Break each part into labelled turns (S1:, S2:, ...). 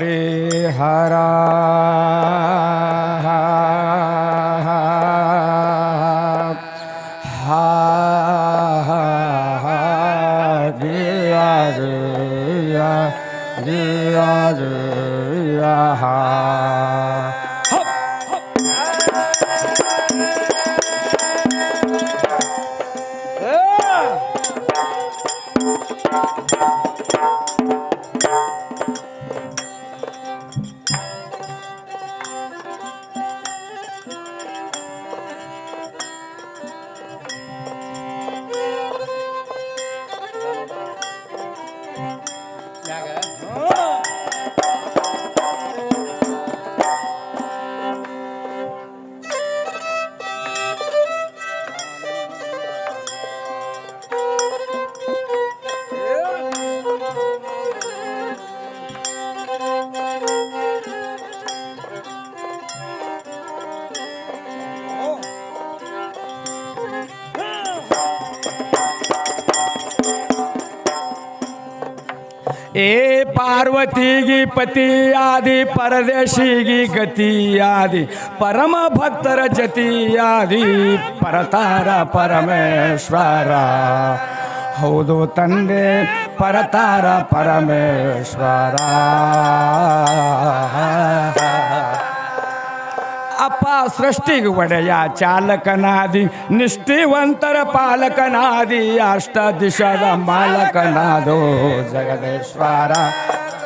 S1: हरे हरा। ಏ ಪಾರ್ವತಿಗಿ ಪತಿಯಾದಿ ಪರದೇಶಿಗಿ ಗತಿಯಾದಿ ಪರಮ ಭಕ್ತರ ಜತಿಯಾದಿ ಪರತಾರ ಪರಮೇಶ್ವರ ಹೌದು ತಂದೆ ಪರತಾರ ಪರಮೇಶ್ವರ ಅಪ್ಪ ಸೃಷ್ಟಿಗೆ ಒಡೆಯ ಚಾಲಕನಾದಿ ನಿಷ್ಠಿವಂತರ ಪಾಲಕನಾದಿ ಅಷ್ಟ ದಿಶದ ಮಾಲಕನಾದೋ ಜಗದೇಶ್ವರ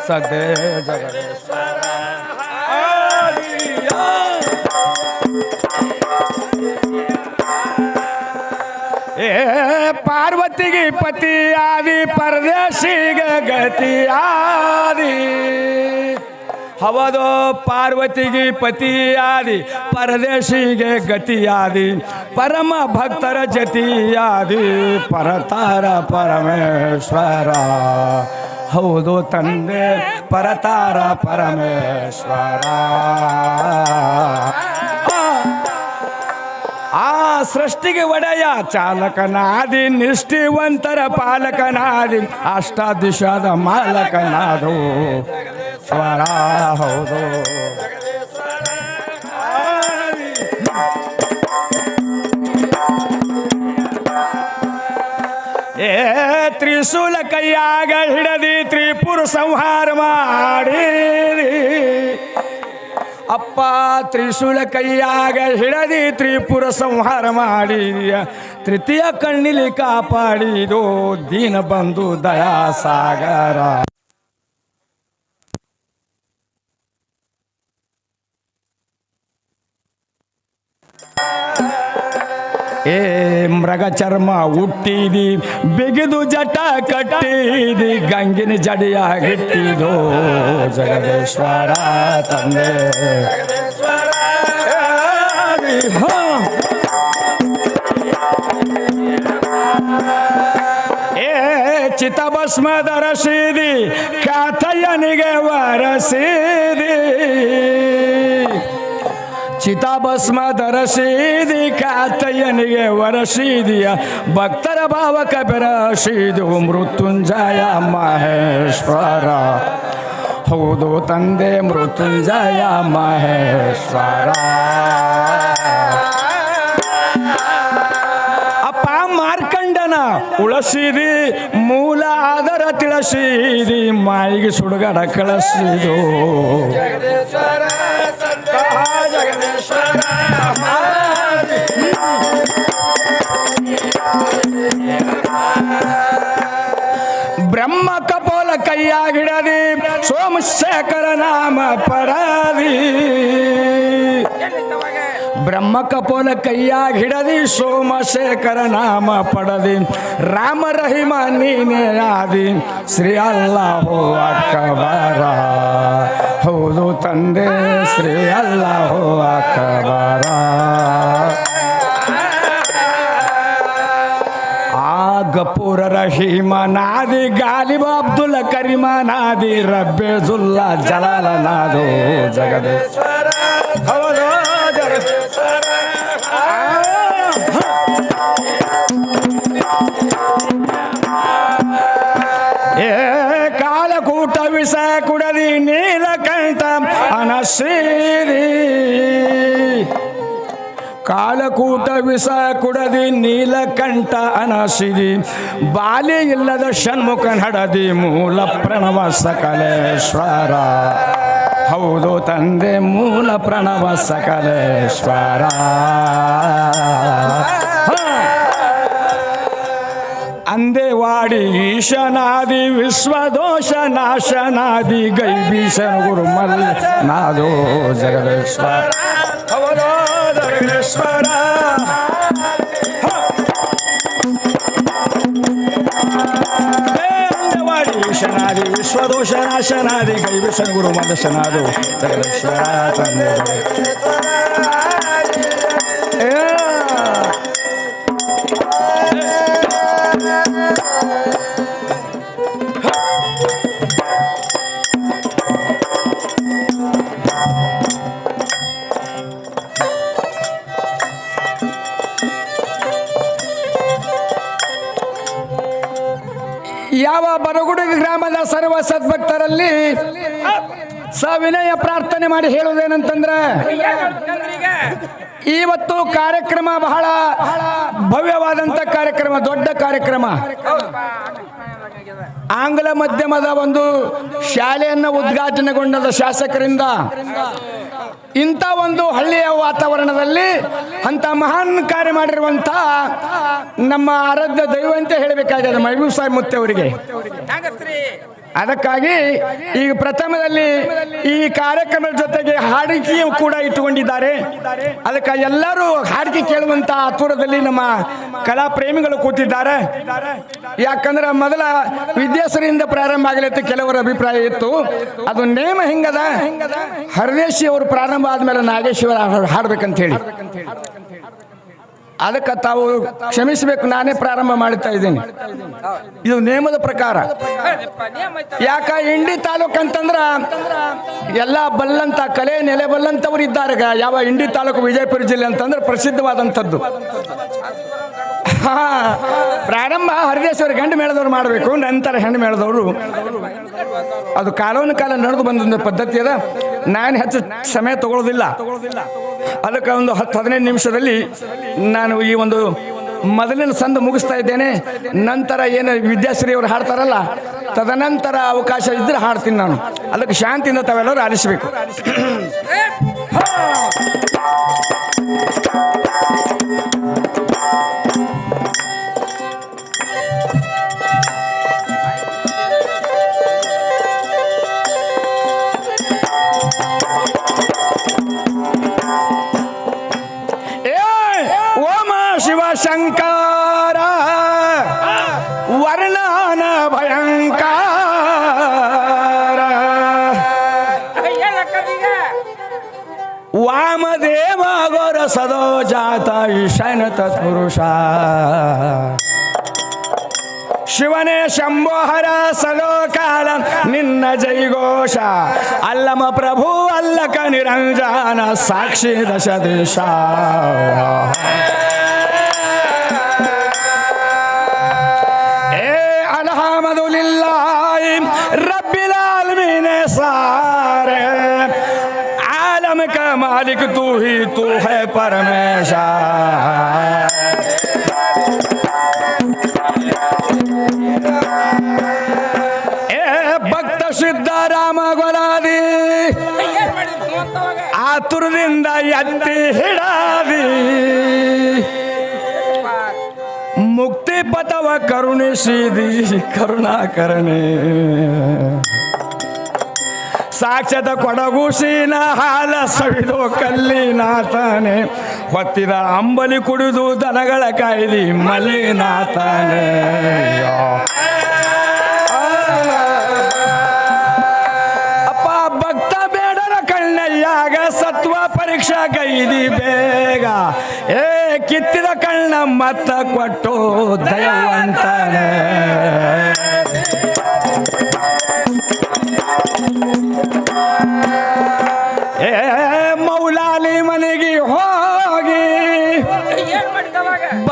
S1: ಸದೇ ಜಗದೇಶ್ವರ ಏ ಪಾರ್ವತಿಗೆ ಪತಿಯಾದಿ ಪರದೇಶಿಗೆ ಗತಿಯಾದಿ ಹವದೋ ಪಾರ್ವತಿಗೆ ಪತಿಯಾದಿ ಪರದೇಶಿಗೆ ಗತಿಯಾದಿ ಪರಮ ಭಕ್ತರ ಜತಿಯಾದಿ ಪರತಾರ ಪರಮೇಶ್ವರ ಹೌದು ತಂದೆ ಪರತಾರ ಪರಮೇಶ್ವರ. ಆ ಸೃಷ್ಟಿಗೆ ಒಡೆಯ ಚಾಲಕನಾದಿ, ನಿಷ್ಠಿವಂತರ ಪಾಲಕನಾದಿ, ಅಷ್ಟಾದಿಶಾದ ಮಾಲಕನಾದು. ಸ್ವರ, ಹೌದು. ಏ ತ್ರಿಶೂಲ ಕೈಯಾಗ ಹಿಡದಿ ತ್ರಿಪುರ ಸಂಹಾರ ಮಾಡಿ ಅಪ್ಪ, ತ್ರಿಶೂಲ ಕೈಯಾಗ ಹಿಡದಿ ತ್ರಿಪುರ ಸಂಹಾರ ಮಾಡಿ ತೃತೀಯ ಕಣ್ಣಿಲಿ ಕಾಪಾಡಿದೋ ದೀನ ಬಂಧು ದಯಾ ಏ ಮೃಗ ಚರ್ಮ ಹುಟ್ಟಿದಿ, ಬಿಗಿದು ಜಟ ಕಟ್ಟಿದಿ, ಗಂಗಿನ ಜಡಿಯಾಗಿಟ್ಟಿದೋ ಜಗದೇಶ್ವರ ತಂದೆ. ಏ ಚಿತಭಸ್ಮ ಧರಸಿದಿ ಕಾತಯ್ಯನಿಗೆ ವರಸಿದಿ ಚಿತಾಭಸ್ಮ ಧರಸಿದಿ ಕಾತಯ್ಯನಿಗೆ ವರಸೀದಿಯ ಭಕ್ತರ ಭಾವಕ ಬೆರಸೀದು ಮೃತ್ಯುಂಜಯ ಮಹೇಶ್ವರ. ಹೌದು ತಂದೆ ಮೃತ್ಯುಂಜಯ ಮಹೇಶ್ವರ. ಅಪ್ಪ ಮಾರ್ಕಂಡನ ಉಳಸಿರಿ ಮೂಲ ಆದರ ತಿಳಸಿರಿ ಮಾಯಿಗೆ ಸುಡುಗಡ ಕಳಿಸಿದು ಬ್ರಹ್ಮ ಕಪೋಲ ಕೈಯಾಗಿಡದಿ ಸೋಮಶೇಖರ ನಾಮ ಪಡದಿ. ಬ್ರಹ್ಮ ಕಪೋಲ ಕೈಯಾಗ ಸೋಮಶೇಖರ ನಾಮ ಪಡದಿ. ರಾಮ ರಹಿಮ ನೀನೇ ಆದಿ, ಶ್ರೀ ಅಲ್ಲಾಹೋ ಅಕ್ಕಬಾರಾ ತಂದೆ ಶ್ರೀ ಅಲ್ಲಾಹೋ ಅಕ್ಕಬರ ಆ ಗಪೂರ ರಹೀಮ ನಾದಿ ಗಾಲಿಬ ಅಬ್ದುಲ್ ಕರೀಮ ನಾದಿ ರಬ್ಬೆ ಜುಲ್ಲಾ ಜಲಾಲ ನಾದು ಜಗದೇಶ್ವರ ಹೌದು ಜಗದೇಶ್ವರ ಶ್ರೀರಿ ಕಾಲಕೂಟ ವಿಷ ಕುಡದಿ, ನೀಲಕಂಠ ಅನಸಿದಿ. ಬಾಲಿ ಇಲ್ಲದ ಷಣ್ಮುಖ ನಡದಿ ಮೂಲ ಪ್ರಣವ ಸಕಲೇಶ್ವರ ಹೌದು ತಂದೆ, ಮೂಲ ಪ್ರಣವ ಸಕಲೇಶ್ವರ ಅಂದೇವಾಡಿ ಈಶನಾದಿ ವಿಶ್ವದೋಷ ನಾಶನಾದಿ ಗೈಬೀಶನ ಗುರು ಮಲ್ಲ ನಾದೋ ಜಗದೇಶ್ವರ ಜಗದೇಶ್ವರ ಶನಾದಿ ವಿಶ್ವದೋಷ ನಾಶನಾದಿ ಗೈಬೀಶನ ಗುರು ಮಲ್ಲಶನಾದು ಜಗದೇಶ್ವರ ತಂದೆ. ಸರ್ವ ಸದ್ಭಕ್ತರಲ್ಲಿ ಸವಿನಯ ಪ್ರಾರ್ಥನೆ ಮಾಡಿ ಹೇಳುವುದೇನಂತಂದ್ರೆ, ಇವತ್ತು ಕಾರ್ಯಕ್ರಮ ಬಹಳ ಭವ್ಯವಾದಂತ ಕಾರ್ಯಕ್ರಮ, ದೊಡ್ಡ ಕಾರ್ಯಕ್ರಮ. ಆಂಗ್ಲ ಮಾಧ್ಯಮದ ಒಂದು ಶಾಲೆಯನ್ನು ಉದ್ಘಾಟನೆಗೊಂಡದ ಶಾಸಕರಿಂದ ಇಂಥ ಒಂದು ಹಳ್ಳಿಯ ವಾತಾವರಣದಲ್ಲಿ ಅಂತ ಮಹಾನ್ ಕಾರ್ಯ ಮಾಡಿರುವಂತ ನಮ್ಮ ಆರಾಧ್ಯ ದೈವ ಅಂತ ಹೇಳಬೇಕಾಗಿದೆ ಮಹಬೂಬ್ ಸಾಹೇಬ್ ಮುತ್ತೆ ಅವರಿಗೆ. ಅದಕ್ಕಾಗಿ ಈಗ ಪ್ರಥಮದಲ್ಲಿ ಈ ಕಾರ್ಯಕ್ರಮದ ಜೊತೆಗೆ ಹಾಡಿಕೆಯು ಕೂಡ ಇಟ್ಟುಕೊಂಡಿದ್ದಾರೆ. ಅದಕ್ಕೆ ಎಲ್ಲರೂ ಹಾಡಿಕೆ ಕೇಳುವಂತ ಆತುರದಲ್ಲಿ ನಮ್ಮ ಕಲಾ ಪ್ರೇಮಿಗಳು ಕೂತಿದ್ದಾರೆ. ಯಾಕಂದ್ರೆ ಮೊದಲ ವಿದ್ಯಾಸರಿಂದ ಪ್ರಾರಂಭ ಆಗಲಿತ್ತು ಕೆಲವರ ಅಭಿಪ್ರಾಯ ಇತ್ತು. ಅದು ನೇಮ ಹೆಂಗದ? ಹರದೇಶಿ ಅವರು ಪ್ರಾರಂಭ ಆದ್ಮೇಲೆ ನಾಗೇಶ್ವರ ಹಾಡ್ಬೇಕಂತ ಹೇಳಿ. ಅದಕ್ಕೆ ತಾವು ಕ್ಷಮಿಸಬೇಕು, ನಾನೇ ಪ್ರಾರಂಭ ಮಾಡ್ತಾ ಇದ್ದೀನಿ. ಇದು ನೇಮದ ಪ್ರಕಾರ. ಯಾಕ ಇಂಡಿ ತಾಲೂಕ್ ಅಂತಂದ್ರ ಎಲ್ಲ ಬಲ್ಲಂತ ಕಲೆ ನೆಲೆ ಬಲ್ಲಂತವ್ರು ಇದ್ದಾರೆ ಯಾವ ಇಂಡಿ ತಾಲೂಕು ವಿಜಯಪುರ ಜಿಲ್ಲೆ ಅಂತಂದ್ರೆ ಪ್ರಸಿದ್ಧವಾದಂಥದ್ದು. ಪ್ರಾರಂಭ ಹರಿದೇಶ್ವರ ಗಂಡು ಮೇಳದವ್ರು ಮಾಡಬೇಕು, ನಂತರ ಹೆಣ್ಣು ಮೇಳದವರು. ಅದು ಕಾಲೋನ ಕಾಲ ನಡೆದು ಬಂದ ಪದ್ಧತಿ ಅದ. ನಾನು ಹೆಚ್ಚು ಸಮಯ ತಗೊಳ್ಳೋದಿಲ್ಲ. ಅದಕ್ಕೆ ಒಂದು ಹತ್ತು ಹದಿನೈದು ನಿಮಿಷದಲ್ಲಿ ನಾನು ಈ ಒಂದು ಮೊದಲಿನ ಸಂದ ಮುಗಿಸ್ತಾ ಇದ್ದೇನೆ. ನಂತರ ಏನು ವಿದ್ಯಾಶ್ರೀ ಅವರು ಹಾಡ್ತಾರಲ್ಲ, ತದನಂತರ ಅವಕಾಶ ಇದ್ರೆ ಹಾಡ್ತೀನಿ ನಾನು. ಅದಕ್ಕೆ ಶಾಂತಿಯಿಂದ ತಾವೆಲ್ಲರೂ ಆಲಿಸಬೇಕು. ಶಂಕರ ವರ್ಣನ ಭಯಂಕರ. ವಾಮದೇವ ಗೋರ ಸದೋ ಜಾತ ಈಶಾನ ತತ್ಪುರುಷ ಶಿವನೇ ಶಂಭೋಹರ ಸದೋ ಕಾಲ ನಿನ್ನ ಜೈಘೋಷ. ಅಲ್ಲಮ ಪ್ರಭು ಅಲ್ಲಕ ನಿರಂಜನ ಸಾಕ್ಷಿ ದಶ ದೇಶ सारे आलम का मालिक तू ही तू है परमेश्वर ए ಭಕ್ತ ಸಿದ್ಧರಾಮ ಗೊಲಾದಿ ಆತುರದಿಂದ ಎತ್ತಿ ಹಿಡಾದಿ ಮುಕ್ತಿ ಪಥವ ಕರುಣಿಸಿದಿ ಕರುಣಾಕರಣೆ ಸಾಕ್ಷದ ಕೊಡಗುಸಿನ ಹಾಲ ಸವಿದು ಕಲ್ಲಿನಾಥನೆ ಹೊತ್ತಿದ ಅಂಬಲಿ ಕುಡಿದು ದನಗಳ ಕಾಯಿಲಿ ಮಲ್ಲಿನಾಥನೆ ಅಪ್ಪ, ಭಕ್ತ ಬೇಡರ ಕಣ್ಣಯ್ಯಾಗ ಸತ್ವ ಪರೀಕ್ಷಾ ಕೈದಿ ಬೇಗ. ಏ, ಕಿತ್ತಿದ ಕಣ್ಣ ಮತ್ತ ಕೊಟ್ಟು ದಯವಂತನೇ.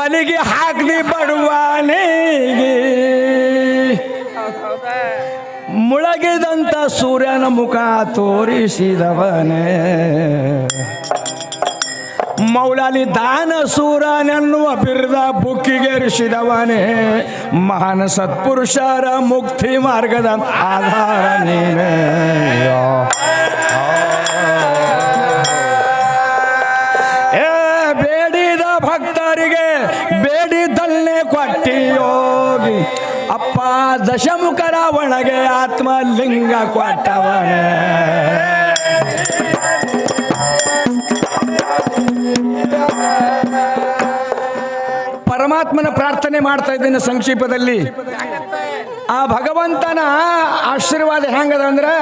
S1: ಬಲಿಗೆ ಹಾಕಲಿ ಬಡವಾನಿಗೆ. ಮುಳಗಿದಂತ ಸೂರ್ಯನ ಮುಖ ತೋರಿಸಿದವನೇ. ಮೌಲಾಲಿ ದಾನ ಸೂರನೆನ್ನುವ ಬಿರ್ದ ಬುಕ್ಕಿಗೇರಿಸಿದವನೇ. ಮಹಾನ್ ಸತ್ಪುರುಷರ ಮುಕ್ತಿ ಮಾರ್ಗದ ಆಧಾರ ನೀನೇ. ದಶಮುಖ ಒಣಗೆ ಆತ್ಮಲಿಂಗ ಕೊಟ್ಟವಣ ಪರಮಾತ್ಮನ ಪ್ರಾರ್ಥನೆ ಮಾಡ್ತಾ ಇದ್ದೇನೆ ಸಂಕ್ಷೇಪದಲ್ಲಿ. ಆ ಭಗವಂತನ ಆಶೀರ್ವಾದ ಹೆಂಗದ ಅಂದ್ರೆ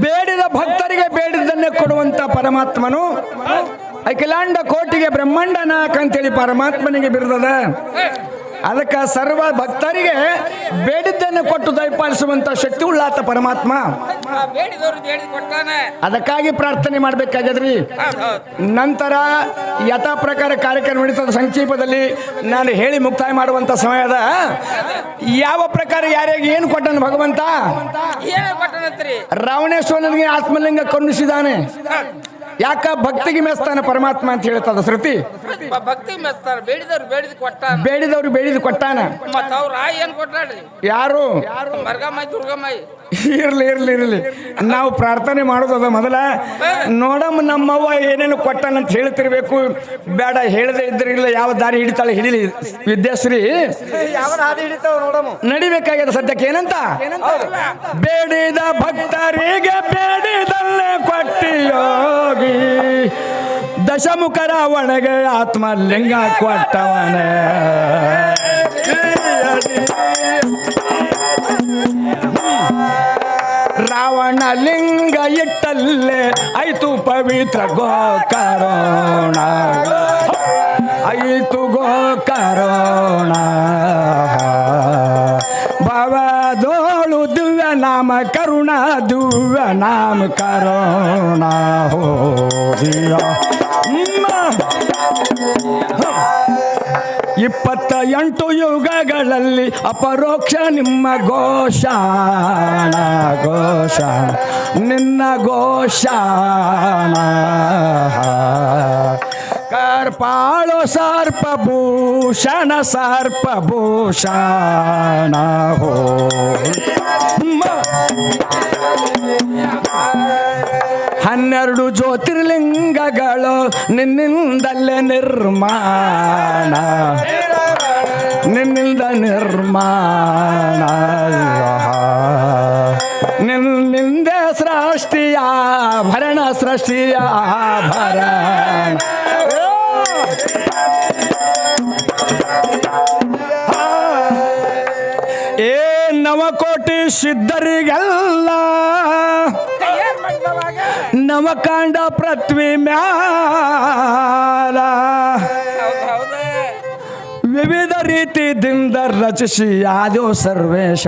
S1: ಬೇಡಿದ ಭಕ್ತರಿಗೆ ಬೇಡಿದ್ದನ್ನೇ ಕೊಡುವಂತ ಪರಮಾತ್ಮನು. ಅಖಿಲಾಂಡ ಕೋಟಿಗೆ ಬ್ರಹ್ಮಾಂಡ ನಾಯಕ ಅಂತೇಳಿ ಪರಮಾತ್ಮನಿಗೆ ಬಿರುದದ. ಅದಕ್ಕೆ ಸರ್ವ ಭಕ್ತರಿಗೆ ಬೇಡಿದ್ದನ್ನು ಕೊಟ್ಟು ದಯಪಾಲಿಸುವಂತ ಶಕ್ತಿ ಉಳ್ಳಾತ ಪರಮಾತ್ಮ. ಅದಕ್ಕಾಗಿ ಪ್ರಾರ್ಥನೆ
S2: ಮಾಡ್ಬೇಕಾಗದ್ರಿ
S1: ನಂತರ ಯಥಾ ಪ್ರಕಾರ ಕಾರ್ಯಕ್ರಮ ನಡೀತದ ಸಂಕ್ಷೇಪದಲ್ಲಿ ನಾನು ಹೇಳಿ ಮುಕ್ತಾಯ ಮಾಡುವಂತ ಸಮಯದ ಯಾವ ಪ್ರಕಾರ ಯಾರಿಗೆ ಏನು ಕೊಟ್ಟನು ಭಗವಂತ? ರಾವಣೇಶ್ವರನಿಗೆ ಆತ್ಮಲಿಂಗ ಕರುಣಿಸಿದಾನೆ ಯಾಕ ಭಕ್ತಿಗೆ ಮೆಸ್ತಾನೆ ಪರಮಾತ್ಮ ಅಂತ ಹೇಳ್ತದ ಶ್ರುತಿ?
S2: ಭಕ್ತಿ ಮೆಚ್ತಾರ ಬೇಡಿದವ್ರು ಬೇಡಿದ್ ಕೊಟ್ಟಾನ.
S1: ಬೇಡಿದವ್ರು ಬೇಡಿದ್ ಕೊಟ್ಟಾನ?
S2: ಮತ್ತ ಅವ್ರ ಆಯ್ ಏನ್ ಕೊಟ್ಟಾಡ್ರಿ
S1: ಯಾರು?
S2: ಮರ್ಗಮ್ಮಾಯಿ ದುರ್ಗಮ್ಮಾಯಿ.
S1: ಇರ್ಲಿ ಇರ್ಲಿ ಇರ್ಲಿ. ನಾವು ಪ್ರಾರ್ಥನೆ ಮಾಡೋದದ ಮೊದಲ. ನೋಡಮ್ಮ ನಮ್ಮವ್ವ ಏನೇನು ಕೊಟ್ಟಾನಂತ ಹೇಳ್ತಿರ್ಬೇಕು. ಬೇಡ ಹೇಳದೆ ಇದ್ರಿಲ್ಲ ಯಾವ ದಾರಿ ಹಿಡಿತಾಳೆ ಹಿಡಿಲಿ. ವಿದ್ಯಾಶ್ರೀ. ನಡಿಬೇಕಾಗ್ಯದ ಸದ್ಯಕ್ಕೆ ಏನಂತ? ಬೇಡಿದ ಭಕ್ತರಿಗೆ ಬೇಡಿದಲ್ಲೇ ಕೊಟ್ಟಿ ಯೋಗಿ ದಶಮುಖ ರಾವಣಗೆ ಆತ್ಮಲಿಂಗ ಕೊಟ್ಟವನೇ. ರಾವಣ ಲಿಂಗ ಇಟ್ಟಲ್ಲೇ ಐತು ಪವಿತ್ರ ಗೋಕರೋಣ. ಐತು ಗೋಕರೋಣ. ಭವದೋಳು ನಾಮ ಕರುಣ नाम ನಾಮ हो दिया ದಿಯ ಇಪ್ಪತ್ತ ಎಂಟು ಯುಗಗಳಲ್ಲಿ ಅಪರೋಕ್ಷ ನಿಮ್ಮ ಘೋಷಾಣ ನಿಮ್ಮ ನಿನ್ನ ಘೋಷಾಣ. ಕರ್ಪಾಳು ಸರ್ಪ ಭೂಷಣ ಸರ್ಪ ಭೂಷಣ ಹೋ ಹನ್ನೆರಡು ಜ್ಯೋತಿರ್ಲಿಂಗಗಳು ನಿನ್ನಿಂದಲೇ ನಿರ್ಮಾಣ. ನಿನ್ನಿಂದ ನಿರ್ಮಾಣ. ನಿನ್ನಿಂದ ಸೃಷ್ಟಿಯ ಭರಣ ಸೃಷ್ಟಿಯ ಭರಣ ಸಿದ್ಧರಿಗೆಲ್ಲ ನವಕಾಂಡ ಪೃಥ್ವಿ ಮ್ಯಾಲ. ವಿವಿಧ ರೀತಿ ದಿಂದ ರಚಿಸಿ ಆದೋ ಸರ್ವೇಶ.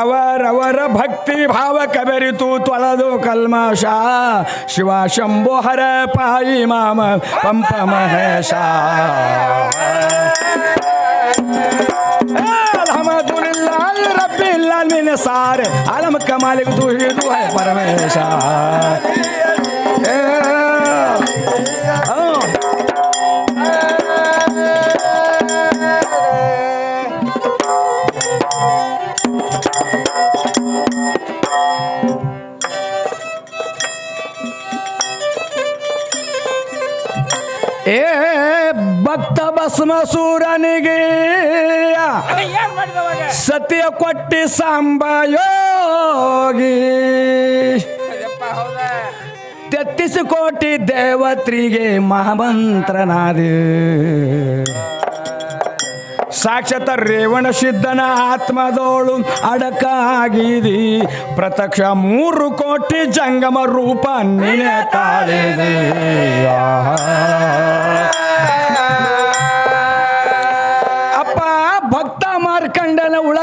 S1: ಅವರವರ ಭಕ್ತಿ ಭಾವ ಕಬೆರಿತು ತೊಳೆದು ಕಲ್ಮಶ. ಶಿವ ಶಂಭು ಹರ ಪಾಯಿ ಮಾಮ ಪಂಪ ಮಹೇಶ. ರಬ್ಬಿಲ್ ಆಲಮೀನ್ ಸಾರೆ ಆಲಮ ಕಮಾಲಿಗೆ ತೂ ಹಿ ತೂ ಹೈ ಪರಮೇಶ ಏ, ಆ. ಏ ಭಕ್ತ ಭಸ್ಮಸೂರನಿಗೆ
S2: ಏನ್ ಮಾಡಿದವಾಗ
S1: ಸತ್ಯ ಕೊಟ್ಟಿ
S2: ಸಾಂಬಯೋಗಿ.
S1: ತೆತ್ತಿಸು ಕೋಟಿ ದೇವತ್ರಿಗೆ ಮಹಾಮಂತ್ರನಾದಿ. ಸಾಕ್ಷತ ರೇವಣ ಸಿದ್ಧನ ಆತ್ಮದೋಳು ಅಡಕಾಗಿದಿ. ಪ್ರತ್ಯಕ್ಷ ಮೂರು ಕೋಟಿ ಜಂಗಮ ರೂಪ ನಿನೆ ತಾಳಿದೆ.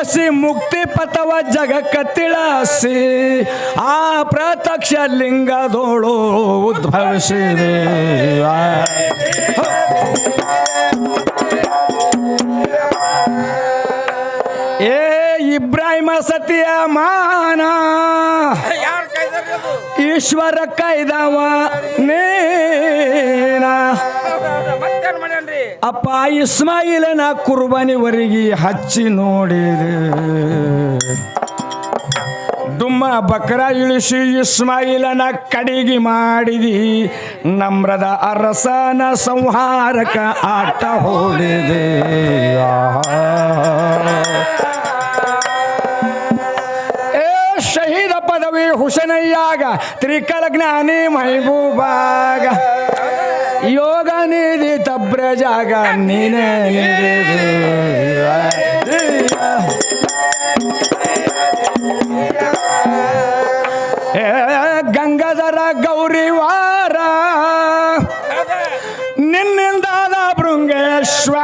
S1: ಉಳಸಿ ಮುಕ್ತಿ ಪಥವ ಜಗಕ್ಕ ತಿಳಿಸಿ ಆ ಪ್ರತ್ಯಕ್ಷ ಲಿಂಗದೋಳು ಉದ್ಭವಿಸಿದೆ. ಏ
S2: ಇಬ್ರಾಹಿಮ ಸತಿಯ ಅದು
S1: ಈಶ್ವರ ಕೈದವ ನೇನ. ಅಪ್ಪ ಇಸ್ಮಾಯಿಲನ ಕುರ್ಬನಿವರಿಗೆ ಹಚ್ಚಿ ನೋಡಿದೆ ಡುಮ್ಮ ಬಕ್ರ ಇಳಿಸಿ ಇಸ್ಮಾಯಿಲನ ಕಡಿಗೆ ಮಾಡಿದಿ. ನಮ್ರದ ಅರಸನ ಸಂಹಾರಕ ಆಟ ಹೋಡಿದೆ. ಪದವಿ ಹುಸನಯ್ಯಾಗ ತ್ರಿಕಲ ಜ್ಞಾನಿ ಮೈಬೂಬಾಗ. ಯೋಗ ನಿಧಿ ತಬ್ರ ಜಾಗ ನೀನೇ ಗಂಗಾಧರ ಗೌರಿವಾರ ನಿನ್ನಿಂದಾದ ಭೃಂಗೇಶ್ವರ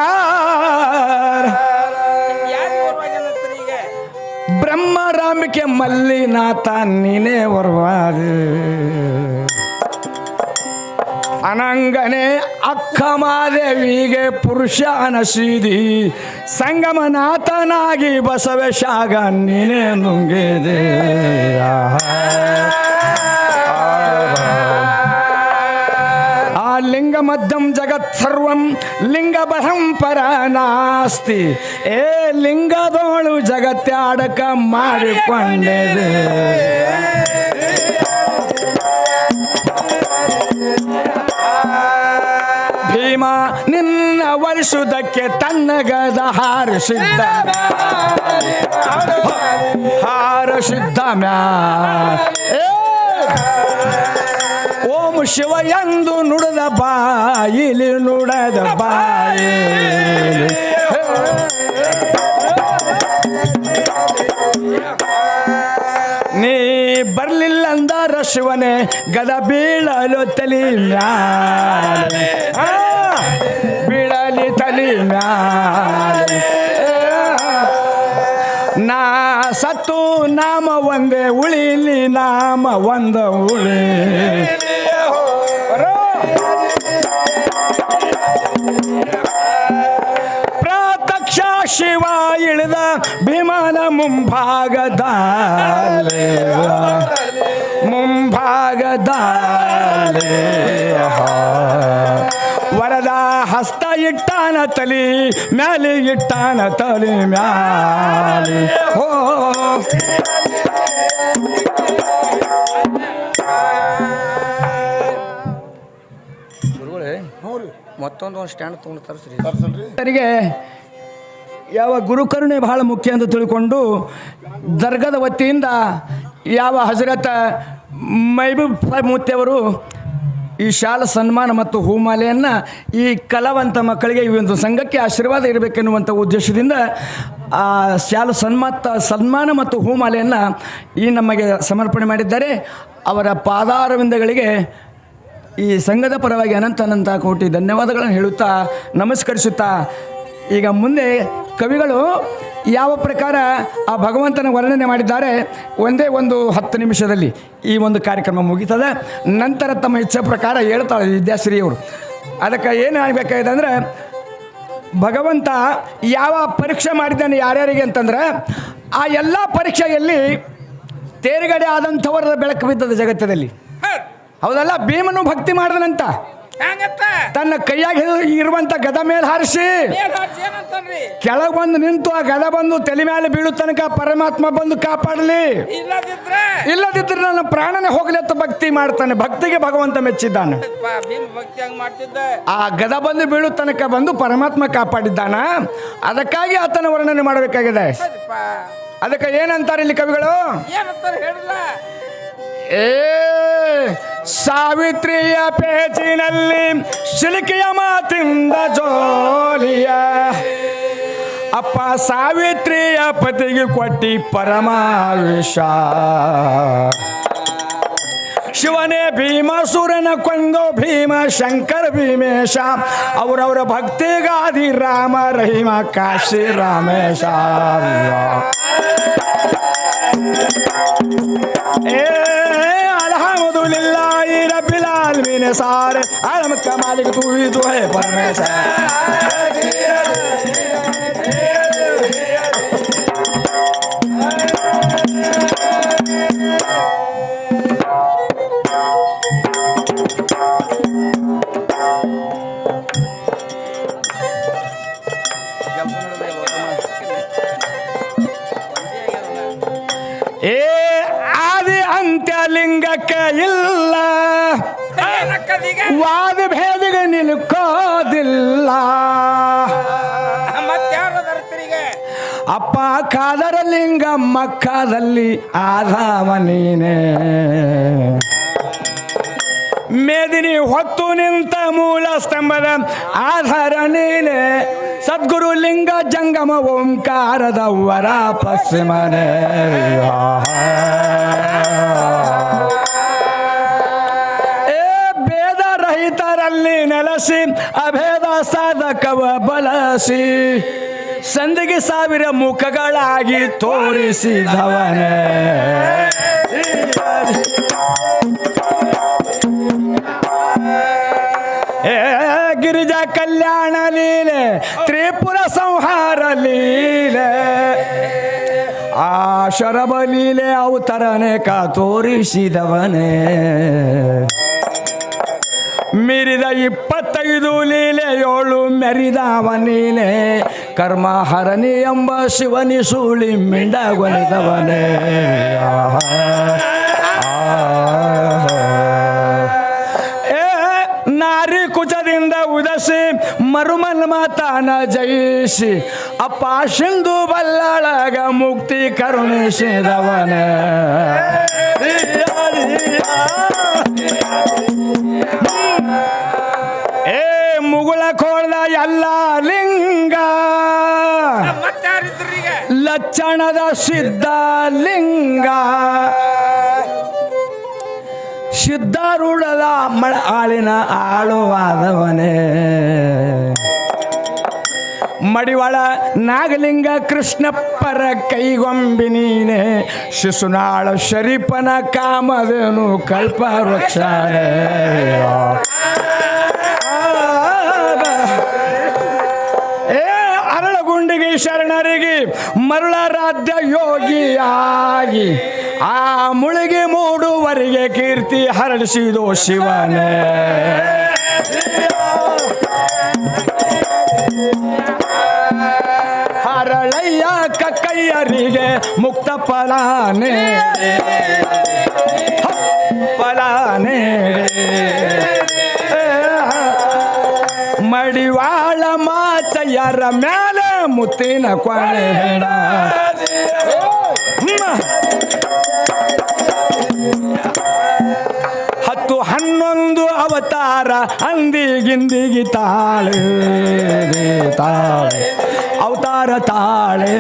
S1: ಬ್ರಹ್ಮರಾಮಿಕೆ ಮಲ್ಲಿನಾಥ ನೀನೇ ಬರುವಾದ ಅನಂಗನೆ ಅಕ್ಕ ಮಾದೇವಿಗೆ ಪುರುಷ ಅನಸಿದಿ. ಸಂಗಮನಾಥನಾಗಿ ಬಸವೇಶಾಗ ನೀನೇ ನುಂಗಿದೆ. ಆ ಲಿಂಗ ಮಧ್ಯಂ ಜಗತ್ ಸರ್ವಂ ಲಿಂಗ ಪರ ನಾಸ್ತಿ ಏ ಲಿಂಗದೋಳು ಜಗತ್ತಾಡಕ ಮಾಡಿಕೊಂಡೆದು. ಭೀಮ ನಿನ್ನ ವರ್ಷದಕ್ಕೆ ತನ್ನಗದ ಹಾರಿಸಿದ್ದ. ಹಾರಿಸಿದ್ದ ಮ್ಯಾ. ಏ! ಓಂ ಶಿವ ಎಂದು ನುಡದ ಬಾಯಿಲಿ ನುಡದ ಬಾಯಿ. ನೀ ಬರ್ಲಿಲ್ಲ ಅಂದಾರ ಶಿವನೇ, ಗದ ಬೀಳಲು ತಲಿ ಬೀಳಲಿ ತಲಿ ನಾ ಸತ್ತು ನಾಮ ಒಂದೇ ಉಳಿಲಿ, ನಾಮ ಒಂದ ಉಳಿ. ಇಳಿದ ಭೀಮನ ಮುಂಭಾಗದ ಮುಂಭಾಗದ ವರದ ಹಸ್ತ ಇಟ್ಟಾನ ತಲಿ ಮ್ಯಾಲೆ ಇಟ್ಟಾನ ತಲಿ ಮ್ಯಾಲೆ. ಹೋ. ಮತ್ತೊಂದು ಒಂದು ಸ್ಟ್ಯಾಂಡ್ ತೊಗೊಂಡು ತರಿಸ್ರಿ. ಯಾವ ಗುರುಕರುಣೆ ಬಹಳ ಮುಖ್ಯ ಅಂತ ತಿಳ್ಕೊಂಡು ದರ್ಗದ ವತಿಯಿಂದ ಯಾವ ಹಜರತ ಮೈಬೂಬ್ ಸಾಹೇಬ್ ಮೂರ್ತಿಯವರು ಈ ಶಾಲ ಸನ್ಮಾನ ಮತ್ತು ಹೂಮಾಲೆಯನ್ನು ಈ ಕಲಾವಂತ ಮಕ್ಕಳಿಗೆ ಈ ಒಂದು ಸಂಘಕ್ಕೆ ಆಶೀರ್ವಾದ ಇರಬೇಕೆನ್ನುವಂಥ ಉದ್ದೇಶದಿಂದ ಆ ಶಾಲ ಸನ್ಮಾತ ಸನ್ಮಾನ ಮತ್ತು ಹೂಮಾಲೆಯನ್ನು ಈ ನಮಗೆ ಸಮರ್ಪಣೆ ಮಾಡಿದ್ದಾರೆ. ಅವರ ಪಾದಾರವಿಂದಗಳಿಗೆ ಈ ಸಂಘದ ಪರವಾಗಿ ಅನಂತ ಅನಂತ ಕೋಟಿ ಧನ್ಯವಾದಗಳನ್ನು ಹೇಳುತ್ತಾ ನಮಸ್ಕರಿಸುತ್ತಾ ಈಗ ಮುಂದೆ ಕವಿಗಳು ಯಾವ ಪ್ರಕಾರ ಆ ಭಗವಂತನ ವರ್ಣನೆ ಮಾಡಿದ್ದಾರೆ ಒಂದೇ ಒಂದು ಹತ್ತು ನಿಮಿಷದಲ್ಲಿ ಈ ಒಂದು ಕಾರ್ಯಕ್ರಮ ಮುಗೀತದೆ. ನಂತರ ತಮ್ಮ ಇಚ್ಛೆ ಪ್ರಕಾರ ಹೇಳ್ತಾಳೆ ವಿದ್ಯಾಶ್ರೀಯವರು. ಅದಕ್ಕೆ ಏನು ಆಗಬೇಕಾಗಿದೆ ಅಂದರೆ ಭಗವಂತ ಯಾವ ಪರೀಕ್ಷೆ ಮಾಡಿದ್ದಾನೆ ಯಾರ್ಯಾರಿಗೆ ಅಂತಂದ್ರೆ ಆ ಎಲ್ಲ ಪರೀಕ್ಷೆಯಲ್ಲಿ ತೇರುಗಡೆ ಆದಂಥವರ ಬೆಳಕು ಬಿದ್ದದ ಜಗತ್ತದಲ್ಲಿ
S2: ಹೌದ್.
S1: ಹೌದಲ್ಲ? ಭೀಮನು ಭಕ್ತಿ ಮಾಡಿದನಂತ.
S2: ಹೆಂಗತ್ತ?
S1: ತನ್ನ ಕೈಯಾಗ ಇರುವಂತ ಗದ ಮೇಲೆ ಹಾರಿಸಿ. ಕೆಳಗೆ ಬಂದು ನಿಂತು ಆ ಗದ ಬಂದು ತಲೆ ಮೇಲೆ ಬೀಳು ತನಕ ಪರಮಾತ್ಮ ಬಂದು ಕಾಪಾಡಲಿ.
S2: ಇಲ್ಲದಿದ್ರೆ?
S1: ಇಲ್ಲದಿದ್ರೆ ನನ್ನ ಪ್ರಾಣನೇ ಹೋಗಲಿ ಅಂತ ಭಕ್ತಿ ಮಾಡ್ತಾನೆ. ಭಕ್ತಿಗೆ ಭಗವಂತ ಮೆಚ್ಚಿದ್ದಾನೆ.
S2: ಭಕ್ತಿ ಹಂಗ್ ಮಾಡ್ತಿದ್ದ.
S1: ಆ ಗದ ಬಂದು ಬೀಳು ತನಕ ಬಂದು ಪರಮಾತ್ಮ ಕಾಪಾಡಿದ್ದಾನ. ಅದಕ್ಕಾಗಿ ಆತನ ವರ್ಣನೆ ಮಾಡಬೇಕಾಗಿದೆ. ಅದಕ್ಕೆ ಏನಂತಾರೆ ಇಲ್ಲಿ ಕವಿಗಳು?
S2: ಏನಂತಾರ ಹೇಳಿಲ್ಲ.
S1: ಏ ಸಾವಿತ್ರಿಯ ಪೇಚಿನಲ್ಲಿ ಶಿಲ್ಕಿಯ ಮಾತಿಂದ ಜೋಲಿಯ. ಅಪ್ಪ ಸಾವಿತ್ರಿಯ ಪತಿಗೆ ಕೊಟ್ಟಿ ಪರಮಾವಿಷ ಶಿವನೇ ಭೀಮಸುರನ ಕೊಂದು ಭೀಮ ಶಂಕರ ಭೀಮೇಶ. ಅವರವರ ಭಕ್ತಿಗಾದಿ ರಾಮ ರಹಿಮ ಕಾಶಿ ರಾಮೇಶ. ए तीन सार आलम का मालिक तू ही तो है परमेश्वर ಏ
S2: ಆದಿ ಅಂತ್ಯಲಿಂಗಕ್ಕೆ ಇಲ್ಲ
S1: ವಾದ ಭೇದಿಗೆ ನಿಲ್ಕೋದಿಲ್ಲ. ಅಪ್ಪ ಕಾದರ ಲಿಂಗಮ್ಮ ಕಾದಲ್ಲಿ ಆಧಾವ ನೀನೇ. ಮೇದಿನಿ ಹೊತ್ತು ನಿಂತ ಮೂಲ ಸ್ತಂಭದ ಆಧಾರ ನೀನೆ. ಸದ್ಗುರು ಲಿಂಗ ಜಂಗಮ ಓಂಕಾರದ ವರ ಪಶ್ಚಿಮನೆ. ನೆಲೆಸಿ ಅಭೇದ ಸಾಧಕವ ಬಳಸಿ, ಸಂದಿಗೆ ಸಾವಿರ ಮುಖಗಳಾಗಿ ತೋರಿಸಿದವನೇ. ಗಿರಿಜಾ ಕಲ್ಯಾಣ ಲೀಲೆ, ತ್ರಿಪುರ ಸಂಹಾರ ಲೀಲೆ. ಆ ಶರಬ ಲೀಲೆ ಅವತರನೆ ಕಾ ತೋರಿಸಿದವನೇ. ಮೀರಿದ ಇಪ್ಪತ್ತೈದು ಲೀಲೆ ಏಳು ಮೆರಿದವ ನೀನೆ. ಕರ್ಮ ಹರಣಿ ಎಂಬ ಶಿವನಿ ಸೂಳಿ ಮಿಂಡಗೊಲಿದವನೇ. ನಾರಿ ಕುಚದಿಂದ ಉದಸಿ ಮರುಮನ್ ಮಾತಾನ ಜಯಿಸಿ. ಅಪ್ಪ ಸಿಂಧು ಬಲ್ಲಾಳಗ ಮುಕ್ತಿ ಕರುಣಿಸಿದವನೇ.
S2: ಮತ್ತಾರಿದ್ರೀಗ
S1: ಸಿದ್ಧಲಿಂಗ ಸಿದ್ಧ ಲಿಂಗ. ಸಿದ್ಧಾರೂಢದ ಮಳ ಆಳಿನ ಆಳುವಾದವನೇ. ಮಡಿವಾಳ ನಾಗಲಿಂಗ ಕೃಷ್ಣಪ್ಪರ ಕೈಗೊಂಬಿ ನೀನೆ. ಶಿಶುನಾಳ ಶರೀಫನ ಕಾಮದೇನು ಕಲ್ಪ ವೃಕ್ಷಾನೇ ಶರಣರಿಗೆ ಮರುಳರಾಧ್ಯ ಯೋಗಿಯಾಗಿ ಆ ಮುಳುಗಿ ಮೂಡುವರಿಗೆ ಕೀರ್ತಿ ಹರಡಿಸಿದೋ ಶಿವನೇ. ಹರಳಯ್ಯ ಕಕ್ಕಯ್ಯರಿಗೆ ಮುಕ್ತ ಫಲಾನೆ. ಫಲಾನೆ. ಮಡಿವಾಳ ಮಾತಯ್ಯರ ಮೇಲೆ ಮುತ್ತಿನ ಕೊನೆ ಬೇಡ. ಹತ್ತು ಹನ್ನೊಂದು ಅವತಾರ ಅಂದಿಗಿಂದಿಗಿ ತಾಳೆ ತಾಳೆ. ಅವತಾರ ತಾಳೆ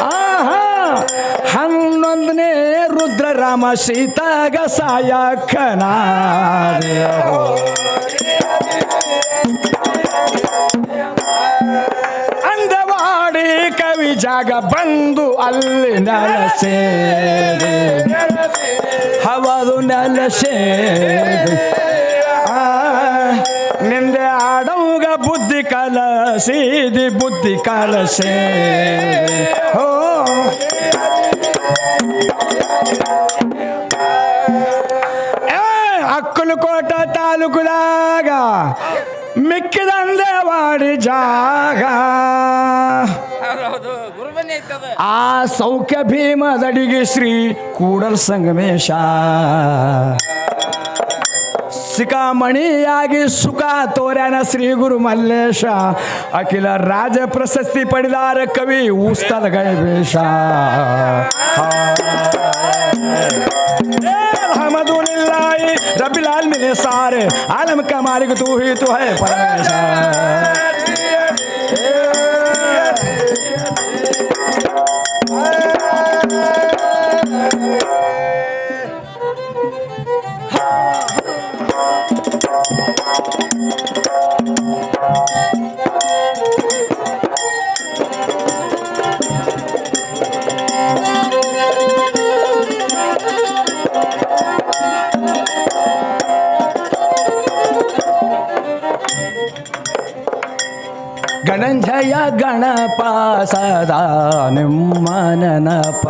S1: ಆಹಾ. ಹನ್ನೊಂದನೇ ರುದ್ರರಾಮ ಸೀತಾಗ ಸಾಯಕನಾದೆ ಜಾಗ ಬಂದು ಅಲ್ಲಿ ನೆಲಸೇ ಹವದು ನೆಲಸೇ ನಿಂದೆ ಆಡೌಗ ಬುದ್ಧಿ ಕಲಸಿದಿ ಬುದ್ಧಿ ಕಲಸೇ ಹೋ. ಅಕ್ಕಲಕೋಟ ತಾಲೂಕುದಾಗ ಮಿಕ್ಕಿದಂದೆ ವಾಡಿ ಜಾಗ. ಆ ಸೌಖ್ಯ ಭೀಮದಡಿಗೆ ಶ್ರೀ ಕೂಡಲ್ ಸಂಗಮೇಶ ಸಿಕಾಮಣಿಯಾಗಿ ಸುಖ ತೋರ್ಯಾನ ಶ್ರೀ ಗುರು ಮಲ್ಲೇಶ ಅಖಿಲ ರಾಜ ಪ್ರಶಸ್ತಿ ಪಡೆದಾರ ಕವಿ ಉಸ್ತದ ಗಣೇಶ रबिलाल मिले सारे आलम का मालिक तू ही तो है परमेश्वर ಗಣಂಜಯ ಗಣಪ ಸದಾ ನಿಮ್ಮ ನೆನಪ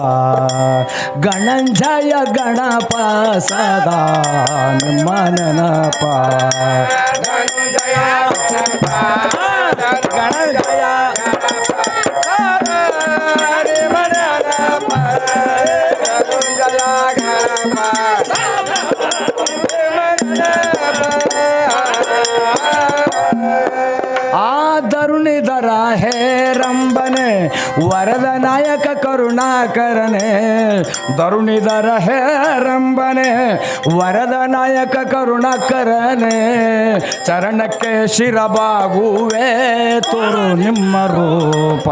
S1: ಗಣಂಜಯ ಗಣಪ ಸದಾ ನಿಮ್ಮ ನೆನಪ ಕರುಣಾಕರನೆ ದರುಣಿದರ ಹೇರಂಬನೆ, ವರದ ನಾಯಕ ಕರುಣಾಕರನೇ, ಚರಣಕ್ಕೆ ಶಿರಬಾಗುವೆ ತೋರು ನಿಮ್ಮ ರೂಪ.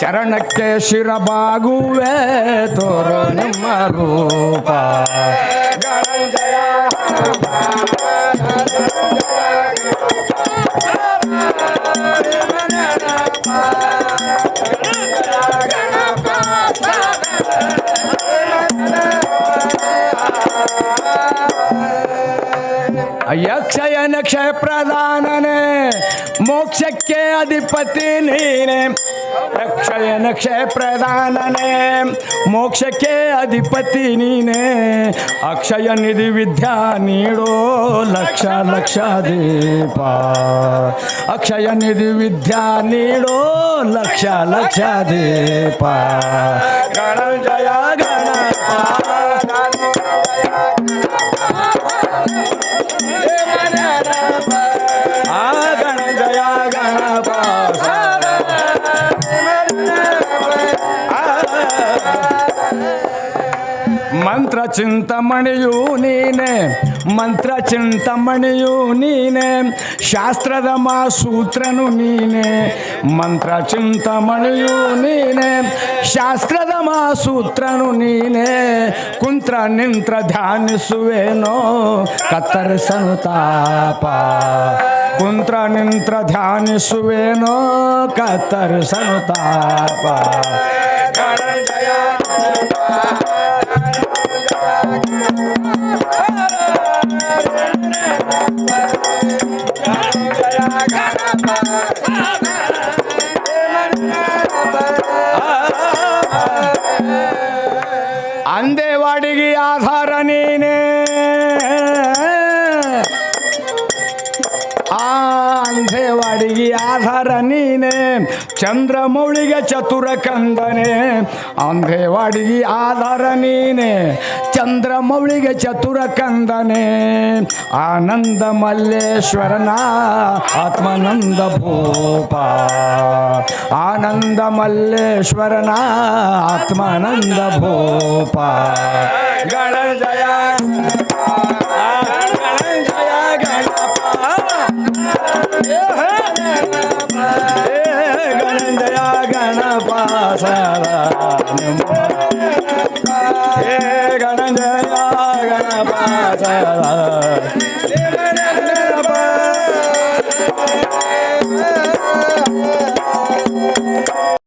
S1: ಚರಣಕ್ಕೆ ಶಿರಬಾಗುವೆ ತೋರು ನಿಮ್ಮ ರೂಪ. ಯಕ್ಷಯನ ಕ್ಷಯ ಪ್ರಧಾನನೇ ಮೋಕ್ಷಕ್ಕೆ ಅಧಿಪತಿ ನೀನೇ. ಯಕ್ಷಯನ ಕ್ಷಯ ಪ್ರಧಾನನೇ ಮೋಕ್ಷಕ್ಕೆ ಅಧಿಪತಿ ನೀನೇ. ಅಕ್ಷಯ ನಿಧಿ ವಿದ್ಯಾ ನೀಡೋ ಲಕ್ಷ ಲಕ್ಷ ದೀಪ. ಅಕ್ಷಯ ನಿಧಿ ವಿದ್ಯಾ ನೀಡೋ ಲಕ್ಷ ಲಕ್ಷ ದೀಪ. ಗಣ ಜಯ ಗಣಪ ಮಂತ್ರ ಚಿಂತಮಣಿಯು ನೀನೆ ಮಂತ್ರ ಚಿಂತಮಣಿಯು ನೀನೆ ಶಾಸ್ತ್ರದ ಮಾ ಸೂತ್ರನು ನೀನೆ ಮಂತ್ರ ಚಿಂತಮಣಿಯು ನೀನೆ ಶಾಸ್ತ್ರದ ಮಾಸೂತ್ರನು ನೀನೆ ಕುಂತ್ರ ನಿಂತ್ರ ಧ್ಯಾನಿಸುವೇನೋ ಕತ್ತರಿಸನು ತಾಪ. ಕುಂತ್ರ ನಿಂತ್ರ ಧ್ಯಾನಿಸುವೇನೋ ಕತ್ತರಿಸನು ತಾಪ. ಆಧಾರ ನೀನೇ. ಅಂಧೇವಾಡಿಗೆ ಆಧಾರ ನೀನೆ ಚಂದ್ರಮೌಳಿಗೆ ಚತುರ ಕಂದನೆ ಅಂಧೇವಾಡಿಗೆ ಆಧಾರ ನೀನೇ ಚಂದ್ರಮೌಳಿಗೆ ಚತುರ ಕಂದನೆ. ಆನಂದ ಮಲ್ಲೇಶ್ವರನ ಆತ್ಮನಂದ ಭೂಪ, ಆನಂದ ಮಲ್ಲೇಶ್ವರನ ಆತ್ಮಾನಂದ ಭೂಪ. ಗಣಜಯ ಗಣಜಯ, ಗಣಪ. ಹೇ ಗಣಜಯ ಗಣಪ ಸದಾ